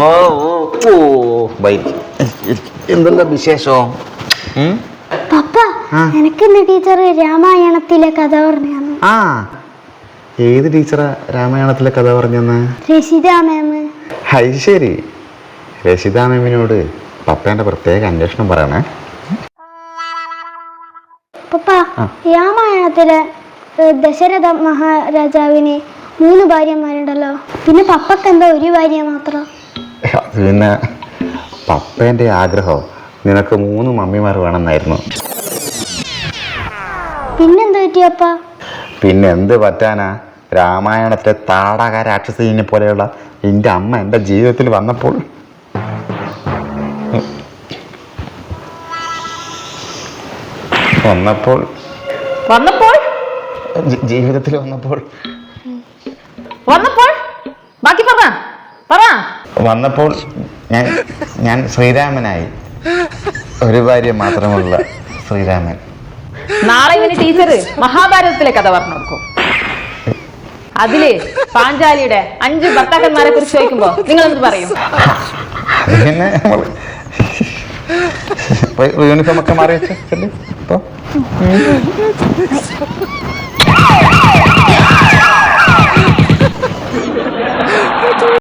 ഓ ഓ ഓ by എന്തെന്താ വിശേഷം? പപ്പ. എനിക്കിന്ന് teacher രാമായണത്തിലെ കഥ പറഞ്ഞു ആ. ഏത് ടീച്ചറാ രാമായണത്തിലെ കഥ പറഞ്ഞെന്ന്? രഷിത മാം അത് ശരി. രശിത മാമിനോട് പപ്പേന്റെ പ്രത്യേക അന്വേഷണം പറയണേ. പപ്പ രാമായണത്തിലെ ദശരഥ മഹാരാജാവിന് മൂന്ന് ഭാര്യമാരുണ്ടല്ലോ. പിന്നെ പപ്പക്ക് എന്താ ഒരു ഭാര്യ മാത്രം. അത് പിന്നെ പപ്പേന്റെ ആഗ്രഹം? നിനക്ക് മൂന്ന് മമ്മിമാർ വേണമെന്നായിരുന്നു. പിന്നെന്താ പറ്റി പപ്പ പിന്നെ എന്ത് പറ്റാനാ? രാമായണത്തെ താടക രാക്ഷസീനെ പോലെയുള്ള എന്റെ അമ്മ എന്റെ ജീവിതത്തിൽ വന്നപ്പോൾ. വന്നപ്പോൾ. വന്നപ്പോൾ? ജീവിതത്തിൽ വന്നപ്പോൾ. വന്നപ്പോൾ? വന്നപ്പോൾ ഞാൻ ഞാൻ ശ്രീരാമനായി. ഒരു ഭാര്യ മാത്രമുള്ള ശ്രീരാമൻ. നാളെ ഇവന് ടീച്ചർ മഹാഭാരതത്തിലെ കഥ പറഞ്ഞു കൊടുക്കും. അതിൽ പാഞ്ചാലിയുടെ അഞ്ച് ഭർത്താക്കന്മാരെ കുറിച്ച് ചോദിക്കുമ്പോ നിങ്ങൾ എന്ത് പറയും പിന്നെ നമ്മൾ യൂണിഫോം ഒക്കെ മാറി വെച്ചു ഇപ്പൊ.